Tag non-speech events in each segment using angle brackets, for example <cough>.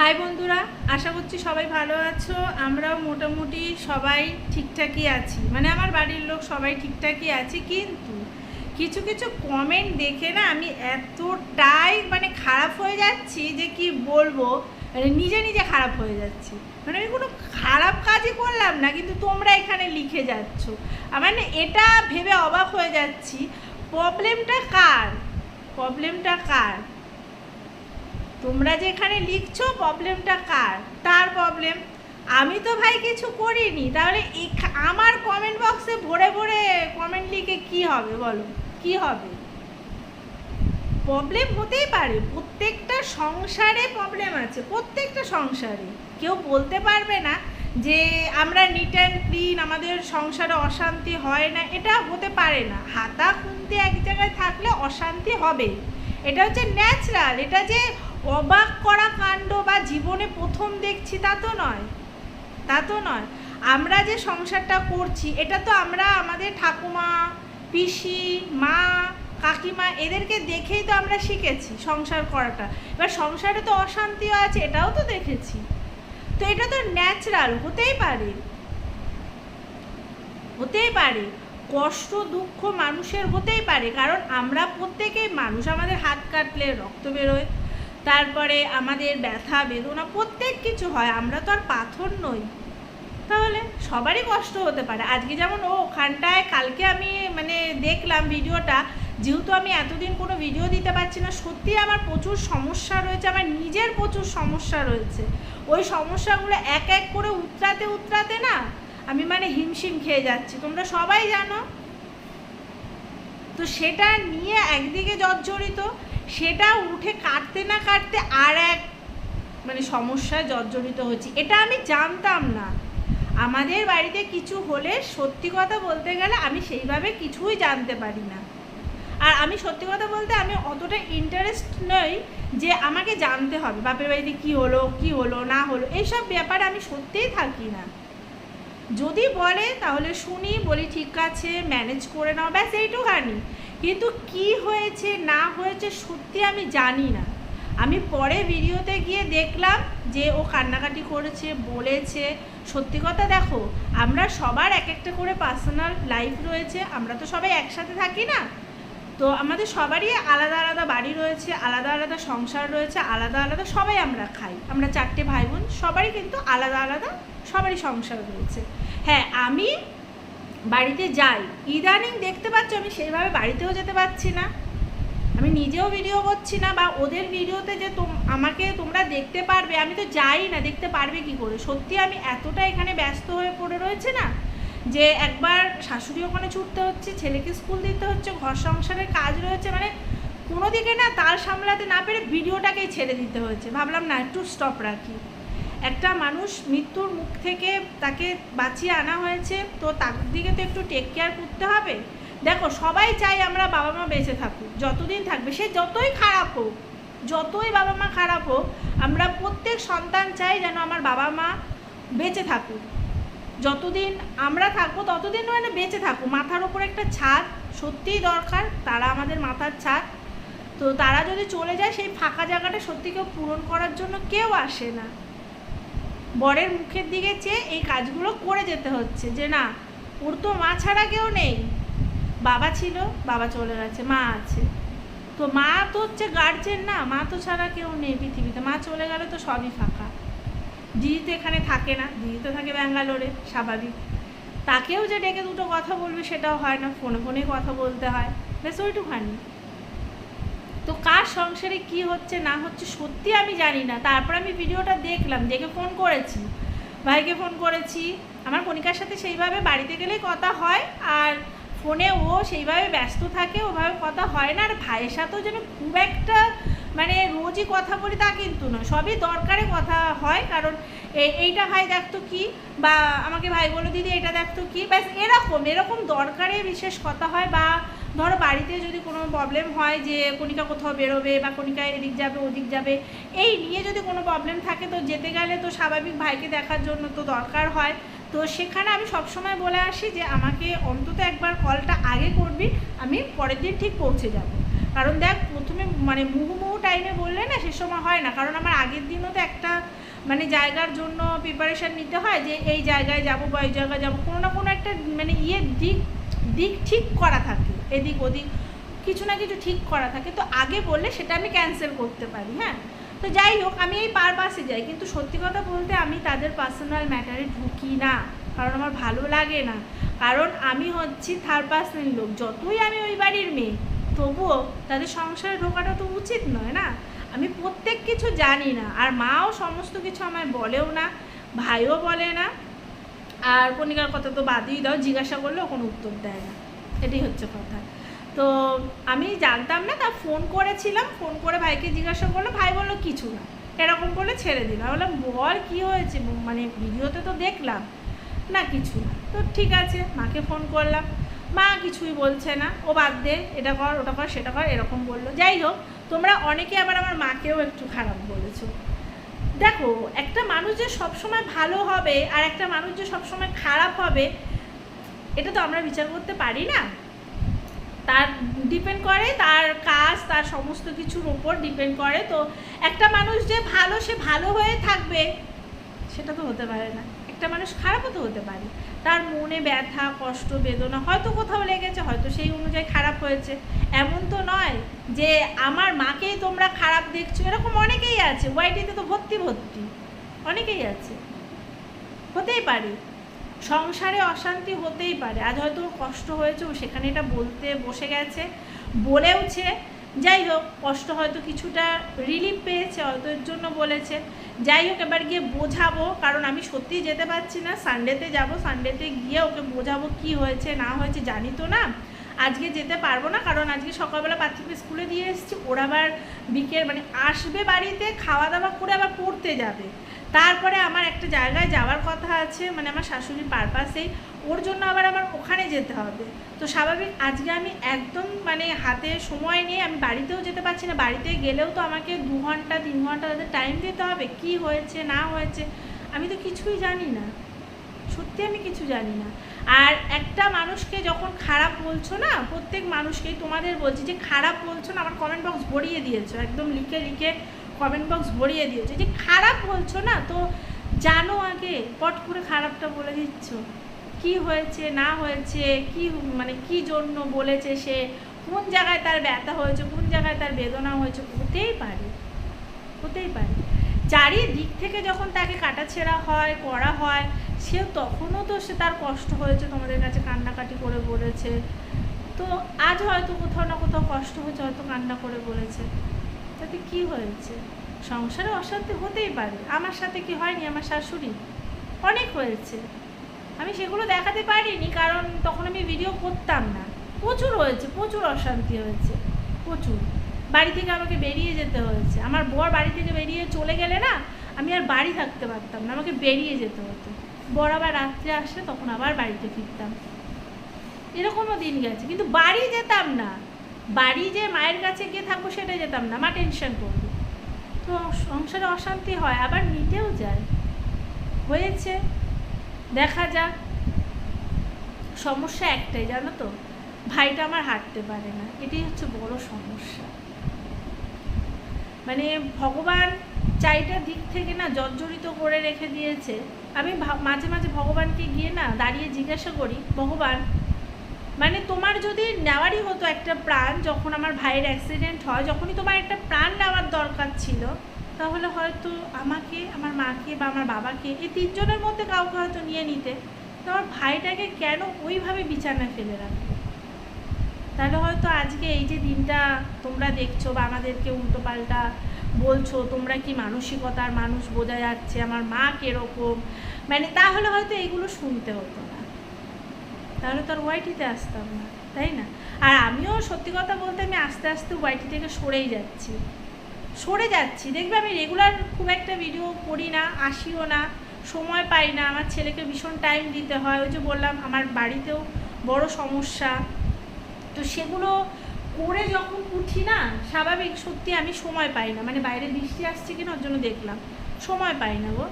High বন্ধুরা, আশা করছি সবাই ভালো আছো। আমরাও মোটামুটি সবাই ঠিকঠাকই আছি। মানে আমার বাড়ির লোক সবাই ঠিকঠাকই আছি, কিন্তু কিছু কিছু কমেন্ট দেখে না আমি এতটাই মানে খারাপ হয়ে যাচ্ছি যে কি বলব মানে নিজে নিজে খারাপ হয়ে যাচ্ছি। মানে আমি কোনো খারাপ কাজই করলাম না, কিন্তু তোমরা এখানে লিখে যাচ্ছ। আমার না এটা ভেবে অবাক হয়ে যাচ্ছি। প্রবলেমটা কার? প্রবলেমটা কার? তোমরা যেখানে লিখছো প্রবলেমটা কার? তার প্রবলেম। আমি তো ভাই কিছু করিনি। তাহলে আমার কমেন্ট বক্সে ভরে ভরে কমেন্ট লিখে কি হবে বলো? কি হবে? প্রবলেম হতেই পারে। প্রত্যেকটা সংসারে প্রবলেম আছে। প্রত্যেকটা সংসারে। কেউ বলতে পারবে না যে আমরা নিট অ্যান্ড ক্লিন আমাদের সংসারে অশান্তি হয় না। এটা হতে পারে না। হাতা খুনতে এক জায়গায় থাকলে অশান্তি হবে এটা হচ্ছে ন্যাচারাল এটা যে অবাক করা কাণ্ড বা জীবনে প্রথম দেখছি তা তো নয়। তা তো নয়। আমরা যে সংসারটা করছি, এটা তো আমরা আমাদের ঠাকুমা, পিসি, মা, কাকিমা, এদেরকে দেখেই তো আমরা শিখেছি সংসার করাটা। এবার সংসারে তো অশান্তিও আছে, এটাও তো দেখেছি। তো এটা তো ন্যাচারাল হতেই পারে। হতেই পারে। কষ্ট, দুঃখ মানুষের হতেই পারে, কারণ আমরা প্রত্যেকেই মানুষ, আমাদের হাত কাটলে রক্ত বেরোয় তারপরে আমাদের ব্যথা, বেদনা, প্রত্যেক কিছু হয়, আমরা তো আর পাথর নই। তাহলে সবারই কষ্ট হতে পারে। আজকে যেমন ও ওখানটায়, কালকে আমি মানে দেখলাম ভিডিওটা, যেহেতু আমি এতদিন কোনো ভিডিও দিতে পারছি না, সত্যি আমার প্রচুর সমস্যা রয়েছে, আমার নিজের প্রচুর সমস্যা রয়েছে। ওই সমস্যাগুলো এক এক করে উতরাতে উতরাতে না, আমি মানে হিমশিম খেয়ে যাচ্ছি। তোমরা সবাই জানো? তো সেটা নিয়ে একদিকে জর্জরিত সেটা উঠে কাটতে না কাটতে আর এক মানে সমস্যায় জর্জরিত হচ্ছি এটা আমি জানতাম না। আমাদের বাড়িতে কিছু হলে সত্যি কথা বলতে গেলে আমি সেইভাবে কিছুই জানতে পারি না। আর আমি সত্যি কথা বলতে আমি অতটা ইন্টারেস্ট নই যে আমাকে জানতে হবে, বাপের বাড়িতে কি হলো কি হলো, না হলো, এইসব ব্যাপারে আমি সত্যিই থাকি না। যদি বলে, তাহলে শুনি, বলি, ঠিক আছে ম্যানেজ করে নাও। ব্যাস এইটুখানি কিন্তু কি হয়েছে, না হয়েছে, সত্যি আমি জানি না। আমি পরে ভিডিওতে গিয়ে দেখলাম যে ও কান্নাকাটি করেছে, বলেছে। সত্যি কথা দেখো, আমরা সবার এক একটা করে পার্সোনাল লাইফ রয়েছে, আমরা তো সবাই একসাথে থাকি না। তো আমাদের সবারই আলাদা আলাদা বাড়ি রয়েছে, আলাদা আলাদা সংসার রয়েছে, আলাদা আলাদা সবাই আমরা খাই। আমরা চারটে ভাই বোন, সবারই কিন্তু আলাদা আলাদা সবারই সংসার রয়েছে হ্যাঁ আমি বাড়িতে যাই। ইদানিং দেখতে পাচ্ছ, আমি সেইভাবে বাড়িতেও যেতে পারছি না। আমি নিজেও ভিডিও করছি না বা ওদের ভিডিওতে যে তোম, আমাকে তোমরা দেখতে পারবে, আমি তো যাই না, দেখতে পারবে কি করে? সত্যি আমি এতটা এখানে ব্যস্ত হয়ে পড়ে রয়েছে না যে একবার শাশুড়ি ওখানে ছুটতে হচ্ছে, ছেলেকে স্কুল দিতে হচ্ছে, ঘর সংসারের কাজ রয়েছে মানে কোনো দিকে না তাল সামলাতে না পেরে ভিডিওটাকেই ছেড়ে দিতে হয়েছে ভাবলাম না, একটু স্টপ রাখি। একটা মানুষ মৃত্যুর মুখ থেকে তাকে বাঁচিয়ে আনা হয়েছে, তো তার দিকে তো একটু টেক কেয়ার করতে হবে। দেখো, সবাই চাই আমরা বাবা মা বেঁচে থাকুক, যতদিন থাকবে, সে যতই খারাপ হোক, যতই বাবা মা খারাপ হোক, আমরা প্রত্যেক সন্তান চাই যেন আমার বাবা মা বেঁচে থাকুক। যতদিন আমরা থাকব, ততদিন মানে বেঁচে থাকুক। মাথার ওপর একটা ছাদ সত্যিই দরকার, তারা আমাদের মাথার ছাদ। তো তারা যদি চলে যায়, সেই ফাঁকা জায়গাটা সত্যি কেউ পূরণ করার জন্য কেউ আসে না। বরের মুখের দিকে চেয়ে এই কাজগুলো করে যেতে হচ্ছে, যে না, ওর তো মা ছাড়া কেউ নেই। বাবা ছিল, বাবা চলে গেছে, মা আছে। তো মা তো হচ্ছে গার্জেন না, মা তো ছাড়া কেউ নেই পৃথিবীতে। মা চলে গেলে তো সবই ফাঁকা। দিদি তো এখানে থাকে না দিদি তো থাকে ব্যাঙ্গালোরে, স্বাভাবিক। তাকেও যে ডেকে দুটো কথা বলবে সেটাও হয় না, ফোনে ফোনে কথা বলতে হয়। ব্যাস ওইটুখানি তো কার সংসারে কি হচ্ছে, না হচ্ছে, সত্যি আমি জানি না। তারপর আমি ভিডিওটা দেখলাম, দেখে ফোন করেছি। ভাইকে ফোন করেছি। আমার কণিকার সাথে সেইভাবে বাড়িতে গেলেই কথা হয়, আর ফোনে ও সেইভাবে ব্যস্ত থাকে, ওভাবে কথা হয় না। আর ভাইয়ের সাথেও যেন খুব একটা মানে রোজই কথা বলি তা কিন্তু নয়। সবই দরকারে কথা হয়, কারণ এইটা ভাই দেখতো কি, বা আমাকে ভাই বলো দিদি, এটা দেখতো কি? ব্যাস, এরকম এরকম দরকারে বিশেষ কথা হয়, বা ধরো বাড়িতে যদি কোনো প্রবলেম হয় যে কণিকা কোথাও বেরোবে বা কণিকা এদিক যাবে, ওদিক যাবে, এই নিয়ে যদি কোনো প্রবলেম থাকে তো যেতে গেলে তো স্বাভাবিক ভাইকে দেখার জন্য তো দরকার হয়। তো সেখানে আমি সবসময় বলে আসি যে আমাকে অন্তত একবার কলটা আগে করবি, আমি পরের দিন ঠিক পৌঁছে যাব। কারণ দেখ, প্রথমে মানে মুহু মুহু টাইমে বললে না সে সময় হয় না। কারণ আমার আগের দিনও তো একটা মানে জায়গার জন্য প্রিপারেশান নিতে হয় যে এই জায়গায় যাব বা এই জায়গায় যাব। কোনো না কোনো একটা মানে ইয়ে দিক দিক ঠিক করা থাকে। এদিক ওদিক, কিছু না কিছু ঠিক করা থাকে। তো আগে বললে সেটা আমি ক্যান্সেল করতে পারি হ্যাঁ? তো যাই হোক, আমি এই পার পাসে যাই, কিন্তু সত্যি কথা বলতে আমি তাদের পার্সোনাল ম্যাটারে ঢুকি না, কারণ আমার ভালো লাগে না। কারণ আমি হচ্ছি থার্ড পার্সনের লোক, যতই আমি ওই বাড়ির মেয়ে, তবুও তাদের সংসারে ঢোকাটা তো উচিত নয় না? আমি প্রত্যেক কিছু জানি না, আর মাও সমস্ত কিছু আমায় বলেও না, ভাইও বলে না, আর কণিকার কথা তো বাদই দাও, জিজ্ঞাসা করলেও কোনো উত্তর দেয় না। এটাই হচ্ছে কথা। তো আমি জানতাম না, তা ফোন করেছিলাম ফোন করে ভাইকে জিজ্ঞাসা করল ভাই বলল, কিছু না। এরকম করলে ছেড়ে দিলাম আমি বললাম, বল, কী হয়েছে? মানে ভিডিওতে তো দেখলাম। না, কিছু না। তো ঠিক আছে, মাকে ফোন করলাম। মা, কিছুই বলছে না। ও বাদ দে, এটা কর, ওটা কর, সেটা কর, এরকম বলল। যাই হোক, তোমরা অনেকে আবার আমার মাকেও একটু খারাপ বলেছ। দেখো, একটা মানুষ যে সবসময় ভালো হবে, আর একটা মানুষ যে সবসময় খারাপ হবে এটা তো আমরা বিচার করতে পারি না। তার ডিপেন্ড করে, তার কাজ, তার সমস্ত কিছুর ওপর ডিপেন্ড করে। তো একটা মানুষ যে ভালো, সে ভালো হয়ে থাকবে, সেটা তো হতে পারে না। একটা মানুষ খারাপও তো হতে পারে। তার মনে ব্যথা, কষ্ট, বেদনা হয়তো কোথাও লেগেছে, হয়তো সেই অনুযায়ী খারাপ হয়েছে। এমন তো নয় যে আমার মাকেই তোমরা খারাপ দেখছ। এরকম অনেকেই আছে। ওয়াইটিতে তো ভর্তি ভর্তি। অনেকেই আছে। হতেই পারে। সংসারে অশান্তি হতেই পারে। আজ হয়তো কষ্ট হয়েছে, ও সেখানে এটা বলতে বসে গেছে বলেওছে যাই হোক, কষ্ট হয়তো কিছুটা রিলিফ পেয়েছে, হয়তো এর জন্য বলেছে। যাই হোক, এবার গিয়ে বোঝাবো, কারণ আমি সত্যিই যেতে পারছি না। সানডেতে যাব সানডেতে গিয়ে ওকে বোঝাবো কি হয়েছে, না হয়েছে, জানি তো না। আজকে যেতে পারব না, কারণ আজকে সকালবেলা পার্থিবকে স্কুলে দিয়ে এসেছি। ওরা আবার বিকেল মানে আসবে বাড়িতে খাওয়া দাওয়া করে আবার পড়তে যাবে। তারপরে আমার একটা জায়গায় যাওয়ার কথা আছে মানে আমার শাশুড়ির পারপাসেই ওর জন্য আবার আমার ওখানে যেতে হবে। তো স্বাভাবিক, আজকে আমি একদম মানে হাতে সময় নিয়ে আমি বাড়িতেও যেতে পারছি না। বাড়িতে গেলেও তো আমাকে দু ঘণ্টা, তিন ঘণ্টা তাদের টাইম দিতে হবে, কি হয়েছে, না হয়েছে, আমি তো কিছুই জানি না। সত্যি আমি কিছু জানি না। আর একটা মানুষকে যখন খারাপ বলছো না, প্রত্যেক মানুষকেই তোমাদের বলছি যে খারাপ বলছো না, আমার কমেন্ট বক্স ভরিয়ে দিয়েছ, একদম লিখে লিখে কমেন্ট বক্স ভরিয়ে দিয়েছে। যে খারাপ বলছো না? তো জানো আগে, পট করে খারাপটা বলে দিচ্ছ। কি হয়েছে, না হয়েছে, কি মানে কি জন্য বলেছে সে? কোন জায়গায় তার ব্যথা হয়েছে, কোন জায়গায় তার বেদনা হয়েছে? হতেই পারে। হতেই পারে। চারিদিক থেকে যখন তাকে কাটাছেড়া হয়, করা হয় সে তখনও তো সে তার কষ্ট হয়েছে, তোমাদের কাছে কান্নাকাটি করে বলেছে। তো আজ হয়তো কোথাও না কোথাও কষ্ট হয়েছে, হয়তো কান্না করে বলেছে। তাতে কি হয়েছে? সংসারে অশান্তি হতেই পারে। আমার সাথে কি হয়নি? আমার শাশুড়ি? অনেক হয়েছে। আমি সেগুলো দেখাতে পারিনি কারণ তখন আমি ভিডিও করতাম না। প্রচুর হয়েছে, প্রচুর অশান্তি হয়েছে। প্রচুর। বাড়ি থেকে আমাকে বেরিয়ে যেতে হয়েছে। আমার বর বাড়ি থেকে বেরিয়ে চলে গেলে না, আমি আর বাড়ি থাকতে পারতাম না। আমাকে বেরিয়ে যেতে হতো। বর আবার রাত্রে আসলে তখন আবার বাড়িতে ফিরতাম। এরকমও দিন গেছে। কিন্তু বাড়ি যেতাম না। বাড়ি যে মায়ের কাছে গিয়ে থাকব সেটা যেতাম না, মা টেনশন করব। তো সংসারে অশান্তি হয়, আবার মিটেও যায়। হয়েছে, দেখা যাক। সমস্যা একটাই, জানো তো? ভাইটা আমার হাঁটতে পারে না, এটাই হচ্ছে বড় সমস্যা। মানে ভগবান চাইটা দিক থেকে না জর্জরিত করে রেখে দিয়েছে। আমি মাঝে মাঝে ভগবানকে গিয়ে না দাঁড়িয়ে জিজ্ঞাসা করি, ভগবান মানে তোমার যদি নেওয়ারই হতো একটা প্রাণ, যখন আমার ভাইয়ের অ্যাক্সিডেন্ট হয়, যখনই তোমার একটা প্রাণ নেওয়ার দরকার ছিল, তাহলে হয়তো আমাকে, আমার মাকে বা আমার বাবাকে এই তিনজনের মধ্যে কাউকে হয়তো নিয়ে নিতে। তো আমার ভাইটাকে কেন ওইভাবে বিছানায় ফেলে রাখবে? তাহলে হয়তো আজকে এই যে দিনটা তোমরা দেখছ বা আমাদেরকে উল্টো পাল্টা বলছো, তোমরা কি মানসিকতার মানুষ বোঝা যাচ্ছে, আমার মা কীরকম? মানে তাহলে হয়তো এইগুলো শুনতে হতো না। তাহলে তো আর ওয়াইটিতে আসতাম না, তাই না? আর আমিও সত্যি কথা বলতে আমি আস্তে আস্তে ওয়াইটি থেকে সরেই যাচ্ছি। সরে যাচ্ছি। দেখবে আমি রেগুলার খুব একটা ভিডিও করি না, আসিও না, সময় পাই না। আমার ছেলেকে ভীষণ টাইম দিতে হয়। ওই যে বললাম, আমার বাড়িতেও বড় সমস্যা। তো সেগুলো করে যখন উঠি না, স্বাভাবিক সত্যি আমি সময় পাই না। মানে বাইরে বৃষ্টি আসছে কিনা ওর জন্য দেখলাম। সময় পাই না গো।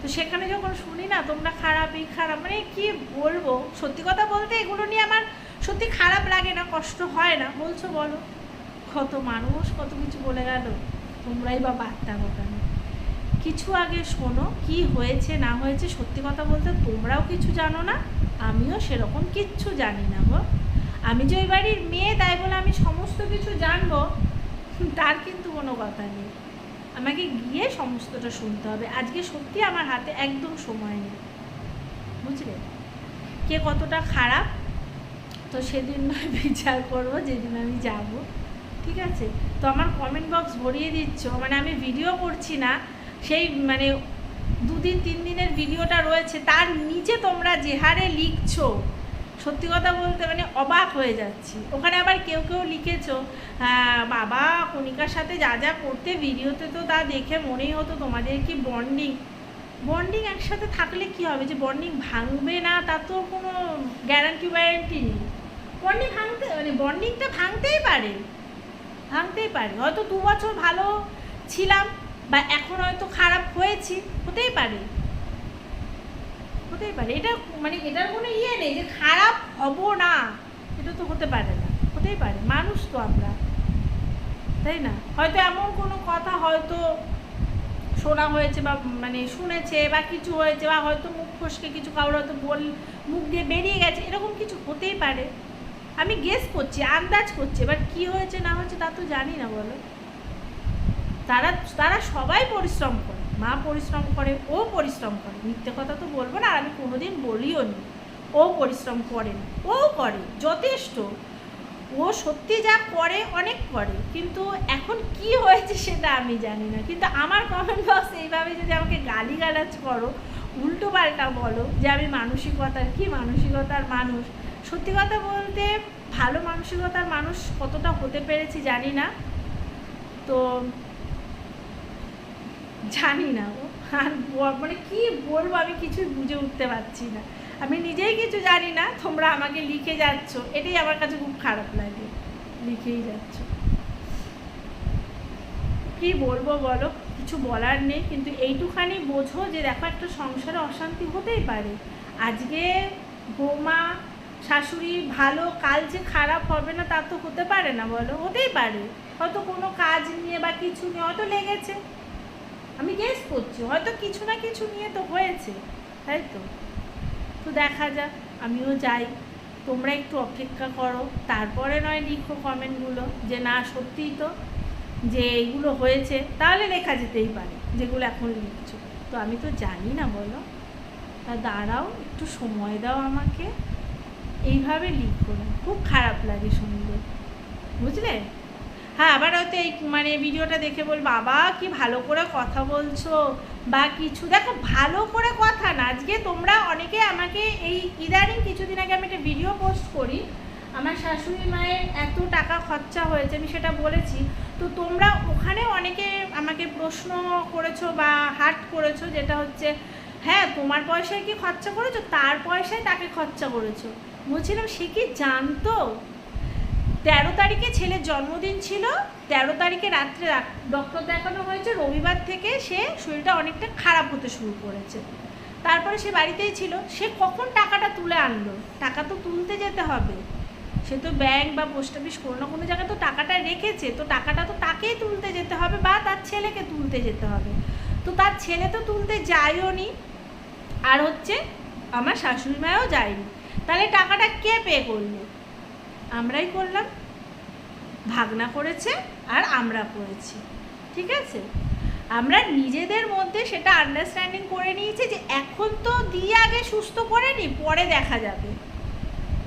তো সেখানে যখন শুনি না, তোমরা খারাপ এই খারাপ মানে কি বলব? সত্যি কথা বলতে এগুলো নিয়ে আমার সত্যি খারাপ লাগে না, কষ্ট হয় না। বলছো বলো, কত মানুষ কত কিছু বলে গেল, তোমরাই বা বার্তা কেন? কিছু আগে শোনো, কি হয়েছে, না হয়েছে, সত্যি কথা বলতে তোমরাও কিছু জানো না, আমিও সেরকম কিচ্ছু জানি না গো। আমি যে ওই বাড়ির মেয়ে, তাই বলে আমি সমস্ত কিছু জানব, তার কিন্তু কোনো কথা নেই। আমাকে গিয়ে সমস্তটা শুনতে হবে। আজকে সত্যি আমার হাতে একদম সময় নেই। বুঝলে? কে কতটা খারাপ, তো সেদিন নয় <laughs> বিচার করব, যেদিন আমি যাব। ঠিক আছে? তো আমার কমেন্ট বক্স ভরিয়ে দিচ্ছ। মানে আমি ভিডিও করছি না। সেই মানে দুদিন, তিন দিনের ভিডিওটা রয়েছে। তার নিচে তোমরা যে হারে লিখছো সত্যি কথা বলতে মানে অবাক হয়ে যাচ্ছি। ওখানে আবার কেউ কেউ লিখেছো হ্যাঁ, বাবা কণিকার সাথে যা যা করতে ভিডিওতে তো তা দেখে মনেই হতো তোমাদের কি বন্ডিং বন্ডিং একসাথে থাকলে কি হবে? যে বন্ডিং ভাঙবে না তা তো কোনো গ্যারান্টি ওয়ারেন্টি নেই। বন্ডিং ভাঙতে মানে বন্ডিংটা ভাঙতেই পারে ভাঙতেই পারে। হয়তো দু বছর ভালো ছিলাম বা এখন হয়তো খারাপ হয়েছি হতেই পারে। হতেই পারে। এটা মানে এটার কোনো ইয়ে নেই যে খারাপ হব না, এটা তো হতে পারে না। হতেই পারে, মানুষ তো আমরা। তাই না? হয়তো এমন কোনো কথা হয়তো শোনা হয়েছে বা মানে শুনেছে বা কিছু হয়েছে বা হয়তো মুখ ফসকে কিছু কারোর হয়তো বল, মুখ দিয়ে বেরিয়ে গেছে, এরকম কিছু হতেই পারে। আমি গেস করছি, আন্দাজ করছি এবার কি হয়েছে না হয়েছে তা তো জানি না বলো। তারা তারা সবাই পরিশ্রম করে। মা পরিশ্রম করে, ও পরিশ্রম করে। মিথ্যে কথা তো বলব না, আর আমি কোনোদিন বলিও নি। ও পরিশ্রম করে, ও করে, যথেষ্ট। ও সত্যি যা করে, অনেক করে। কিন্তু এখন কি হয়েছে সেটা আমি জানি না। কিন্তু আমার কমেন্ট বক্স এইভাবে যদি আমাকে গালিগালাজ করো, উল্টো পাল্টা বলো যে আমি মানসিকতার কি? মানসিকতার মানুষ। সত্যি কথা বলতে ভালো মানসিকতার মানুষ কতটা হতে পেরেছি জানি না। তো জানি না ও আর মানে কি বলব, আমি কিছুই বুঝে উঠতে পারছি না। আমি নিজেই কিছু জানি না, তোমরা আমাকে লিখে যাচ্ছ। এটাই আমার কাছে খুব খারাপ লাগে, লিখেই যাচ্ছ। কি বলব বলো, কিছু বলার নেই, কিন্তু এইটুখানি বোঝো যে দেখো, একটা সংসারে অশান্তি হতেই পারে। আজকে বৌমা, শাশুড়ি ভালো, কাল যে খারাপ হবে না, তা তো হতে পারে না বলো, হতেই পারে। হয়তো কোনো কাজ নিয়ে বা কিছু নিয়ে হয়তো লেগেছে। আমি গেস করছি, হয়তো কিছু না কিছু নিয়ে তো হয়েছে, তাই তো? তো দেখা যাক, আমিও যাই। তোমরা একটু অপেক্ষা করো, তারপরে নয় লিখো কমেন্টগুলো, যে না, সত্যিই তো যে এইগুলো হয়েছে, তাহলে লেখা যেতেই পারে, যেগুলো এখন লিখছো। তো আমি তো জানি না, বলো। তা দাঁড়াও, একটু সময় দাও আমাকে। এইভাবে লিখো না, খুব খারাপ লাগে শুনলে। বুঝলে? হ্যাঁ আবার হয়তো এই মানে ভিডিওটা দেখে বল বাবা, কি ভালো করে কথা বলছো বা কিছু। দেখো, ভালো করে কথা না। আজকে তোমরা অনেকে আমাকে এই ইদানিং কিছুদিন আগে আমি একটা ভিডিও পোস্ট করি, আমার শাশুড়ি মায়ের এত টাকা খরচা হয়েছে, আমি সেটা বলেছি। তো তোমরা ওখানে অনেকে আমাকে প্রশ্ন করেছ বা হার্ট করেছ, যেটা হচ্ছে হ্যাঁ তোমার পয়সায় কি খরচা করেছ? তার পয়সায় তাকে খরচা করেছ। বলছিলাম, সে কি জানতো? তেরো তারিখে ছেলের জন্মদিন ছিল, তেরো তারিখে রাত্রে ডক্টর দেখানো হয়েছে, রবিবার থেকে সে শরীরটা অনেকটা খারাপ হতে শুরু করেছে। তারপরে সে বাড়িতেই ছিল। সে কখন টাকাটা তুলে আনলো? টাকা তো তুলতে যেতে হবে। সে তো ব্যাংক বা পোস্ট অফিস কোনো না কোনো জায়গায় তো টাকাটা রেখেছে, তো টাকাটা তো তাকেই তুলতে যেতে হবে বা তার ছেলেকে তুলতে যেতে হবে। তো তার ছেলে তো তুলতে যায়ও নি। আর হচ্ছে, আমার শাশুড়ি মায়ও যায়নি। তাহলে টাকাটা কে পে করল? আমরাই করলাম, ভাগনা করেছে আর আমরা করেছি, ঠিক আছে? আমরা নিজেদের মধ্যে সেটা আন্ডারস্ট্যান্ডিং করে নিয়েছি যে এখন তো দিয়ে আগে সুস্থ করে নি, পরে দেখা যাবে।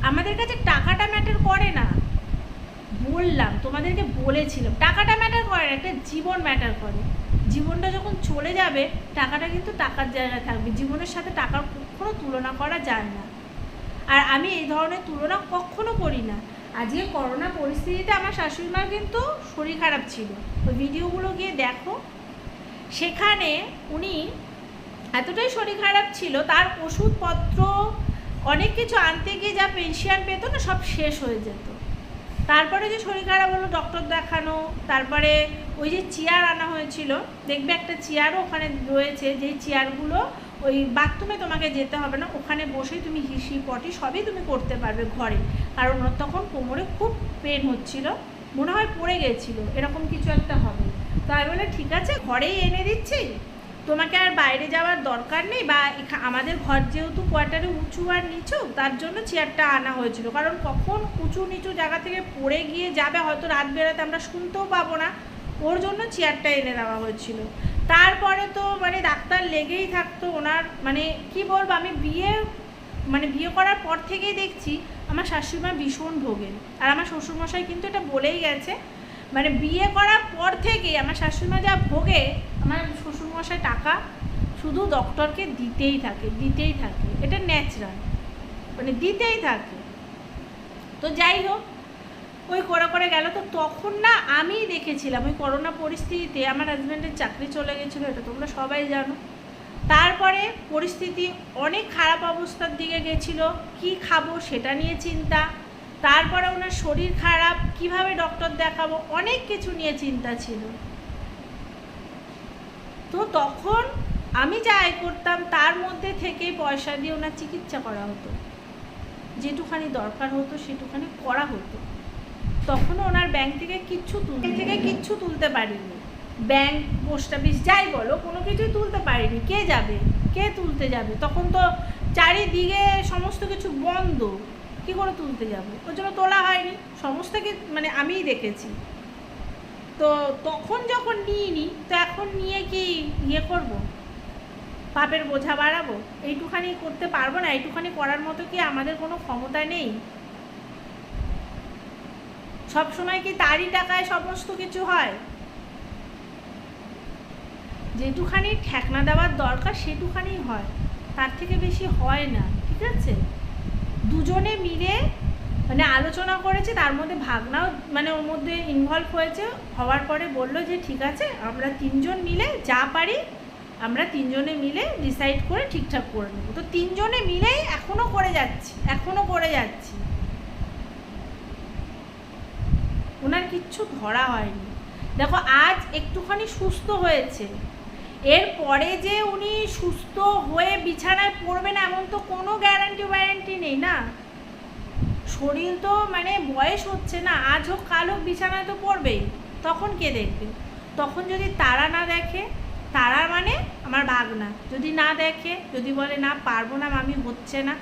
আমাদের কাছে টাকাটা ম্যাটার করে না। বললাম, তোমাদেরকে বলেছিলাম, টাকাটা ম্যাটার করে না, একটা জীবন ম্যাটার করে। জীবনটা যখন চলে যাবে, টাকাটা কিন্তু টাকার জায়গায় থাকবে। জীবনের সাথে টাকার কখনো তুলনা করা যায় না। আর আমি এই ধরনের তুলনা কখনো করি না। আজকে করোনা পরিস্থিতিতে আমার শাশুড়ি মার কিন্তু শরীর খারাপ ছিল। ওই ভিডিওগুলো গিয়ে দেখো। সেখানে উনি এতটাই শরীর খারাপ ছিল, তার ওষুধপত্র, অনেক কিছু আনতে গিয়ে যা পেনশন পেতো না, সব শেষ হয়ে যেত। তারপরে যে শরীর খারাপ হলো, ডক্টর দেখানো, তারপরে ওই যে চেয়ার আনা হয়েছিল, দেখবে একটা চেয়ারও ওখানে রয়েছে, যেই চেয়ারগুলো ওই বাথরুমে তোমাকে যেতে হবে না, ওখানে বসেই তুমি হিসি পটি সবই তুমি করতে পারবে ঘরে। কারণ ওর তখন কোমরে খুব পেন হচ্ছিল, মনে হয় পড়ে গেছিল, এরকম কিছু একটা হবে। তাই বলে ঠিক আছে, ঘরেই এনে দিচ্ছি। তোমাকে আর বাইরে যাওয়ার দরকার নেই বা আমাদের ঘর যেহেতু কোয়ার্টারে উঁচু আর নিচু, তার জন্য চেয়ারটা আনা হয়েছিল। কারণ কখন উঁচু নিচু জায়গা থেকে পড়ে গিয়ে যাবে, হয়তো রাত বেরাতে আমরা শুনতেও পাবো না। ওর জন্য চেয়ারটা এনে দেওয়া হয়েছিল। তারপরে তো মানে ডাক্তার লেগেই থাকতো ওনার মানে কি বলব, আমি বিয়ে মানে বিয়ে করার পর থেকেই দেখছি আমার শাশুড়িমা ভীষণ ভোগেন। আর আমার শ্বশুরমশাই কিন্তু এটা বলেই গেছে মানে বিয়ে করার পর থেকেই আমার শাশুড়িমা যা ভোগে, আমার শ্বশুরমশাই টাকা শুধু ডক্টরকে দিতেই থাকে দিতেই থাকে। এটা ন্যাচারাল মানে দিতেই থাকে। তো যাই হোক ওই করে করে গেল তো তখন না আমি দেখেছিলাম ওই করোনা পরিস্থিতিতে আমার হাজব্যান্ডের চাকরি চলে গেছিল, এটা তোমরা সবাই জানো। তারপরে পরিস্থিতি অনেক খারাপ অবস্থার দিকে গেছিল, কি খাব সেটা নিয়ে চিন্তা। তারপরে ওনার শরীর খারাপ, কীভাবে ডক্টর দেখাবো, অনেক কিছু নিয়ে চিন্তা ছিল। তো তখন আমি যা আয় করতাম, তার মধ্যে থেকে পয়সা দিয়ে ওনার চিকিৎসা করা হতো। যেটুখানি দরকার হতো, সেটুখানি করা হতো। তখনও ওনার ব্যাংক থেকে কিচ্ছু তুলতে থেকে কিচ্ছু তুলতে পারিনি। ব্যাংক পোস্ট অফিস যাই বলো, কোনো কিছুই তুলতে পারিনি। কে যাবে? কে তুলতে যাবে? তখন তো চারিদিকে সমস্ত কিছু বন্ধ। কি করে তুলতে যাবে? ওর জন্য তোলা হয়নি। সমস্ত মানে আমিই দেখেছি। তো তখন যখন নিইনি, তো এখন নিয়ে কি ইয়ে করব? পাপের বোঝা বাড়াবো? এইটুখানি করতে পারব না? এইটুখানি করার মতো কি আমাদের কোনো ক্ষমতা নেই? সব সময় কি তারই টাকায় সমস্ত কিছু হয়? যেটুখানি ঠেকনা দেওয়ার দরকার সেটুখানি হয়। তার থেকে বেশি হয় না, ঠিক আছে? দুজনে মিলে মানে আলোচনা করেছে, তার মধ্যে ভাগনাও মানে ওর মধ্যে ইনভলভ হয়েছে, হওয়ার পরে বলল যে ঠিক আছে, আমরা তিনজন মিলে যা পারি, আমরা তিনজনে মিলে ডিসাইড করে ঠিকঠাক করে নেব। তো তিনজনে মিলেই এখনও করে যাচ্ছি এখনও করে যাচ্ছি। ওনার কিচ্ছু ধরা হয়নি। দেখো, আজ একটুখানি সুস্থ হয়েছে। এরপরে যে উনি সুস্থ হয়ে বিছানায় পড়বেন এমন তো কোনো গ্যারান্টি ওয়ারেন্টি নেই না। শরীর তো মানে বয়স হচ্ছে না, আজ হোক, কাল হোক, বিছানায় তো পড়বেই। তখন কে দেখবে? তখন যদি তারা না দেখে, তারা মানে আমার ভাগনা যদি না দেখে, যদি বলে, না, পারব না আমি হচ্ছে না।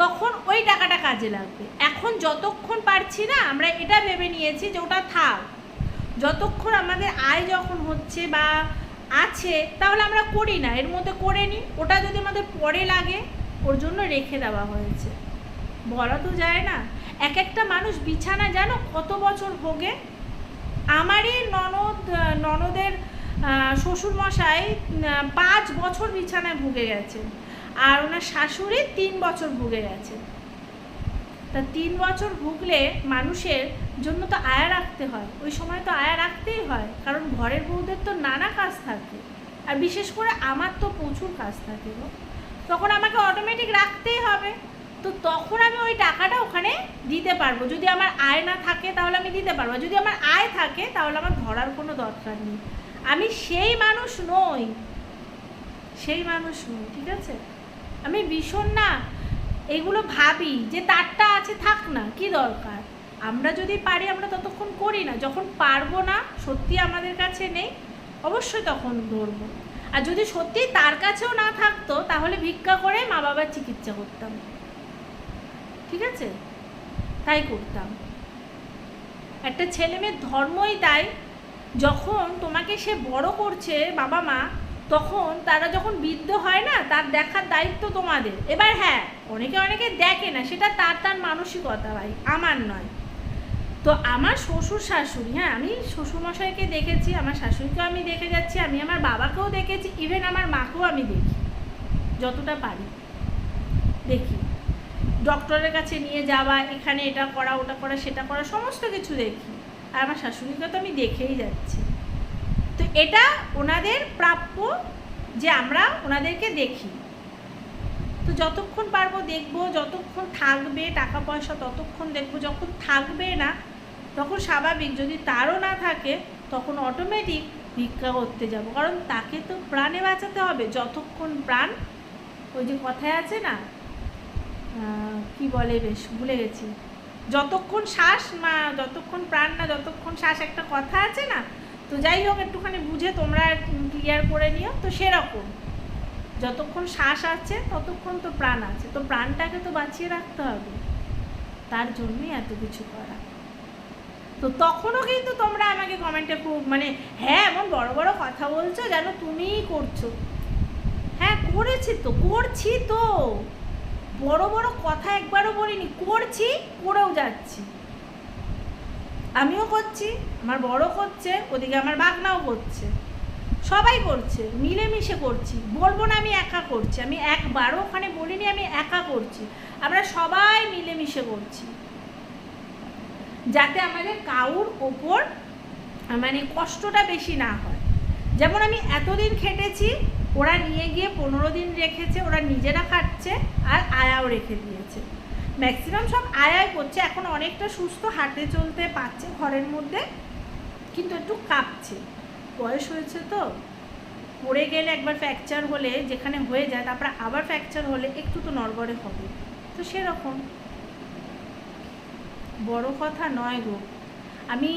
তখন ওই টাকাটা কাজে লাগবে। এখন যতক্ষণ পারছি না, আমরা এটা ভেবে নিয়েছি যে ওটা থাক। যতক্ষণ আমাদের আয় যখন হচ্ছে বা আছে, তাহলে আমরা করি না। এর মধ্যে করে নিই। ওটা যদি আমাদের পরে লাগে, ওর জন্য রেখে দেওয়া হয়েছে। বলা তো যায় না। এক একটা মানুষ বিছানা জানো কত বছর ভোগে? আমারই ননদ, ননদের শ্বশুরমশাই পাঁচ বছর বিছানায় ভুগে গেছেন। আর ওনার শাশুড়ি তিন বছর ভুগে গেছে। তা তিন বছর ভুগলে মানুষের জন্য তো আয়া রাখতে হয়। ওই সময় তো আয়া রাখতেই হয়, কারণ ঘরের বউদের তো নানা কাজ থাকে। আর বিশেষ করে আমার তো প্রচুর কাজ থাকে তখন আমাকে অটোমেটিক রাখতেই হবে। তো তখন আমি ওই টাকাটা ওখানে দিতে পারব। যদি আমার আয় না থাকে তাহলে আমি দিতে পারব। যদি আমার আয় থাকে তাহলে আমার ধরার কোনো দরকার নেই। আমি সেই মানুষ নই। সেই মানুষ নই, ঠিক আছে? আমি ভীষণ না, এগুলো ভাবি যে তারটা আছে থাক না, কি দরকার? আমরা যদি পারি, আমরা ততক্ষণ করি না। যখন পারব না, সত্যি আমাদের কাছে নেই, অবশ্যই তখন ধরবো। আর যদি সত্যি তার কাছেও না থাকতো, তাহলে ভিক্ষা করে মা বাবার চিকিৎসা করতাম। ঠিক আছে? তাই করতাম। একটা ছেলে মেয়ের ধর্মই তাই। যখন তোমাকে সে বড় করছে বাবা মা তখন তারা যখন বৃদ্ধ হয় না, তার দেখার দায়িত্ব তোমাদের। এবার হ্যাঁ অনেকে অনেকে দেখে না, সেটা তার তার মানসিকতা ভাই, আমার নয়। তো আমার শ্বশুর শাশুড়ি হ্যাঁ আমি শ্বশুরমশাইকে দেখেছি, আমার শাশুড়িকেও আমি দেখে যাচ্ছি, আমি আমার বাবাকেও দেখেছি ইভেন আমার মাকেও আমি দেখি, যতটা পারি। দেখি। ডক্টরের কাছে নিয়ে যাওয়া, এখানে এটা করা, ওটা করা, সেটা করা, সমস্ত কিছু দেখি। আর আমার শাশুড়িকে তো আমি দেখেই যাচ্ছি। এটা ওনাদের প্রাপ্য যে আমরা ওনাদেরকে দেখি। তো যতক্ষণ পারব দেখব, যতক্ষণ থাকবে টাকা পয়সা ততক্ষণ দেখব। যখন থাকবে না, তখন স্বাভাবিক যদি তারও না থাকে, তখন অটোমেটিক ভিক্ষা করতে যাব। কারণ তাকে তো প্রাণে বাঁচাতে হবে। যতক্ষণ প্রাণ, ওই যে কথায় আছে না কি বলে বেশ, ভুলে গেছি। যতক্ষণ শ্বাস মা, যতক্ষণ প্রাণ না, যতক্ষণ শ্বাস, একটা কথা আছে না তো যাই হোক, একটুখানি বুঝে তোমরা ক্লিয়ার করে নিও। তো সেরকম। যতক্ষণ শ্বাস আছে, ততক্ষণ তো প্রাণ আছে। তো প্রাণটাকে তো বাঁচিয়ে রাখতে হবে। তার জন্যই এত কিছু করা। তো তখনও কিন্তু তোমরা আমাকে কমেন্টে খুব মানে হ্যাঁ এমন বড় বড় কথা বলছো যেন তুমিই করছ। হ্যাঁ করেছি তো, করছি তো। বড় বড় কথা একবারও বলিনি, করছি, করেও যাচ্ছি। আমিও করছি, আমার বড় করছে, ওদিকে আমার বাগনাও করছে। সবাই করছে, মিলেমিশে করছি। বলব না আমি একা করছি, আমি একবারও ওখানে বলিনি আমি একা করছি। আমরা সবাই মিলেমিশে করছি। যাতে আমাদের কাউর ওপর মানে কষ্টটা বেশি না হয়। যেমন আমি এতদিন খেটেছি, ওরা নিয়ে গিয়ে পনেরো দিন রেখেছে, ওরা নিজেরা খাচ্ছে আর আয়াও রেখে দিয়েছে ম্যাক্সিমাম সব আয় আয় করছে, এখন অনেকটা সুস্থ, হাঁটে চলতে পারছে ঘরের মধ্যে, কিন্তু একটু কাঁপছে। বয়স হয়েছে তো পড়ে গেলে একবার ফ্র্যাকচার হলে, যেখানে হয়ে যায়, তারপরে আবার ফ্র্যাকচার হলে একটু তো নড়বড়ে হবে। তো সেরকম। বড় কথা নয় গো। আমি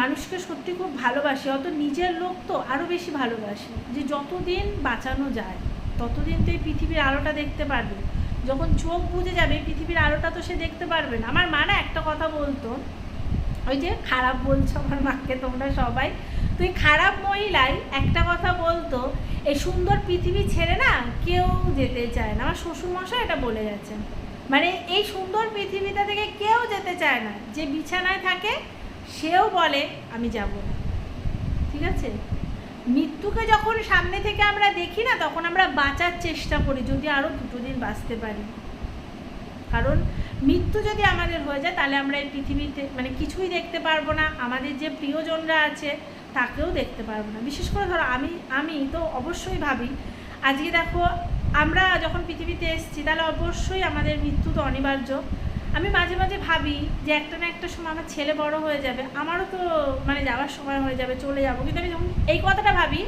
মানুষকে সত্যি খুব ভালোবাসি, অত নিজের লোক তো আরও বেশি ভালোবাসি, যে যতদিন বাঁচানো যায়, ততদিন তো এই পৃথিবীর আলোটা দেখতে পারবে। যখন চোখ বুঝে যাবে, পৃথিবীর আলোটা তো সে দেখতে পারবে না। আমার মা না একটা কথা বলতো, ওই যে, খারাপ বলছো আমার মাকে তোমরা সবাই। তুই খারাপ মহিলাই, একটা কথা বলতো, এই সুন্দর পৃথিবী ছেড়ে না কেউ যেতে চায় না। আমার শ্বশুরমশাই এটা বলে গেছেন। মানে এই সুন্দর পৃথিবীটা থেকে কেউ যেতে চায় না। যে বিছানায় থাকে, সেও বলে, আমি যাব না। ঠিক আছে? মৃত্যুকে যখন সামনে থেকে আমরা দেখি না, তখন আমরা বাঁচার চেষ্টা করি, যদি আরও দুটো দিন বাঁচতে পারি। কারণ মৃত্যু যদি আমাদের হয়ে যায়, তাহলে আমরা এই পৃথিবীতে মানে কিছুই দেখতে পারব না। আমাদের যে প্রিয়জনরা আছে, তাকেও দেখতে পারব না। বিশেষ করে ধরো আমি আমি তো অবশ্যই ভাবি, আজকে দেখো, আমরা যখন পৃথিবীতে এসেছি, তাহলে অবশ্যই আমাদের মৃত্যু তো অনিবার্য। আমি মাঝে মাঝে ভাবি যে একটা না একটা সময় আমার ছেলে বড় হয়ে যাবে, আমারও তো মানে যাওয়ার সময় হয়ে যাবে, চলে যাব। কিন্তু আমি যখন এই কথাটা ভাবি,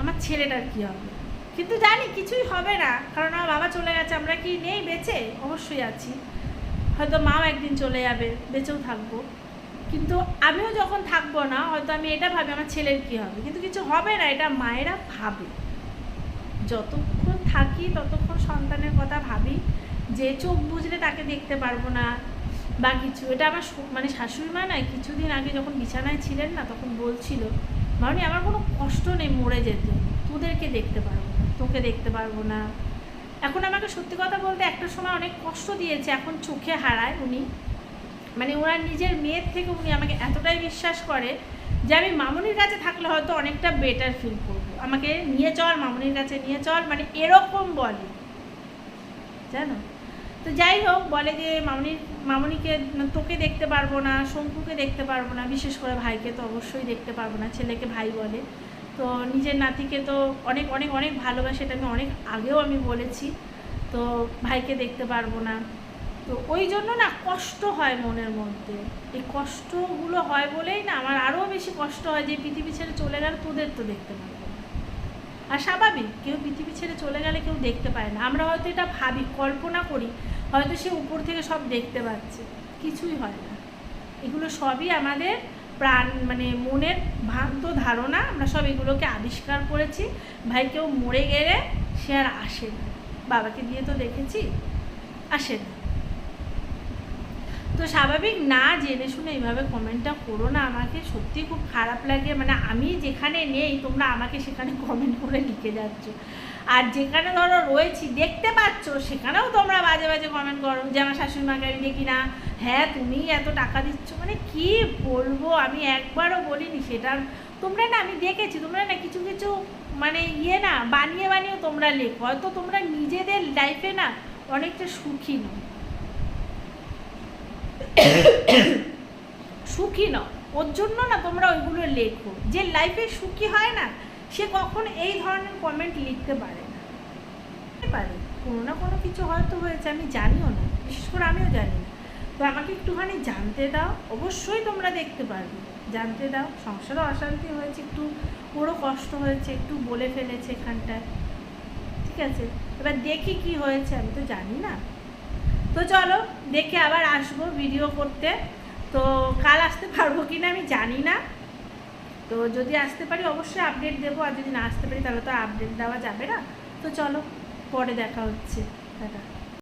আমার ছেলেটার কী হবে? কিন্তু জানি কিছুই হবে না, কারণ আমার বাবা চলে গেছে, আমরা কি নেই বেঁচে? অবশ্যই আছি। হয়তো মাও একদিন চলে যাবে, বেঁচেও থাকব। কিন্তু আমিও যখন থাকব না, হয়তো আমি এটা ভাবি, আমার ছেলের কী হবে? কিন্তু কিছু হবে না, এটা মায়েরা ভাবে। যতক্ষণ থাকি, ততক্ষণ সন্তানের কথা ভাবি। যে চোখ বুঝলে তাকে দেখতে পারব না বা কিছু। এটা আমার মানে শাশুড়ি মা নয়, কিছুদিন আগে যখন বিছানায় ছিলেন না, তখন বলছিল মানে আমার কোনো কষ্ট নেই মরে যেতে। তোদেরকে দেখতে পারব না, তোকে দেখতে পারব না। এখন আমাকে সত্যি কথা বলতে একটা সময় অনেক কষ্ট দিয়েছে, এখন চোখে হারায় উনি। মানে ওনার নিজের মেয়ের থেকে উনি আমাকে এতটাই বিশ্বাস করে যে আমি মামুনির কাছে থাকলে হয়তো অনেকটা বেটার ফিল করব। আমাকে নিয়ে চল, মামুনির কাছে নিয়ে চল মানে এরকম বলে। জানো? তো যাই হোক, বলে যে মামনির মামনিকে তোকে দেখতে পারব না, শঙ্কুকে দেখতে পারব না, বিশেষ করে ভাইকে তো অবশ্যই দেখতে পারব না, ছেলেকে ভাই বলে। তো নিজের নাতিকে তো অনেক অনেক অনেক ভালোবাসে এটা আমি অনেক আগেও আমি বলেছি। তো ভাইকে দেখতে পারব না। তো ওই জন্য না কষ্ট হয় মনের মধ্যে। এই কষ্টগুলো হয় বলেই না আমার আরও বেশি কষ্ট হয় যে পৃথিবী ছেড়ে চলে গেলে, তোদের তো দেখতে পারব না। আর স্বাভাবিক, কেউ পৃথিবী ছেড়ে চলে গেলে কেউ দেখতে পায় না। আমরা হয়তো এটা ভাবি, কল্পনা করি, হয়তো সে উপর থেকে সব দেখতে পাচ্ছে। কিছুই হয় না। এগুলো সবই আমাদের প্রাণ মানে মনের ভ্রান্ত ধারণা। আমরা সব এগুলোকে আবিষ্কার করেছি। ভাই, কেউ মরে গেলে সে আর আসে না। বাবাকে দিয়ে তো দেখেছি, আসে না। তো স্বাভাবিক না জেনে শুনে এইভাবে কমেন্টটা করো না। আমাকে সত্যি খুব খারাপ লাগে। মানে আমি যেখানে নেই, তোমরা আমাকে সেখানে কমেন্ট করে লিখে যাচ্ছ। আর যেখানে ধরো রয়েছি, দেখতে পাচ্ছ, সেখানেও তোমরা বাজে বাজে কমেন্ট করো যে আমার শাশুড়ি মাকে আমি দেখি না হ্যাঁ তুমি এত টাকা দিচ্ছ। মানে কি বলব? আমি একবারও বলিনি সেটার তোমরা না, আমি দেখেছি, তোমরা না কিছু কিছু মানে ইয়ে না, বানিয়ে বানিয়ে তোমরা লেখো। হয়তো তোমরা নিজেদের লাইফে না অনেকটা সুখী নও। সুখী নও। ওর জন্য না তোমরা ওইগুলো লেখো। যে লাইফে সুখী হয় না, সে কখন এই ধরনের কমেন্ট লিখতে পারে না। পারে। কোনো না কোনো কিছু হয়তো হয়েছে, আমি জানিও না। বিশেষ করে আমিও জানি না। তো আমাকে একটুখানি জানতে দাও। অবশ্যই তোমরা দেখতে পারবে। জানতে দাও। সংসারও অশান্তি হয়েছে, একটু ওরও কষ্ট হয়েছে, একটু বলে ফেলেছে এখানটায়। ঠিক আছে? এবার দেখি কি হয়েছে, আমি তো জানি না। তো চলো, দেখে আবার আসব ভিডিও করতে। তো কাল আসতে পারব কি না আমি জানি না। তো যদি আসতে পারি, অবশ্যই আপডেট দেবো। আর যদি না আসতে পারি, তাহলে তো আপডেট দেওয়া যাবে না। তো চলো, পরে দেখা হচ্ছে। টাটা।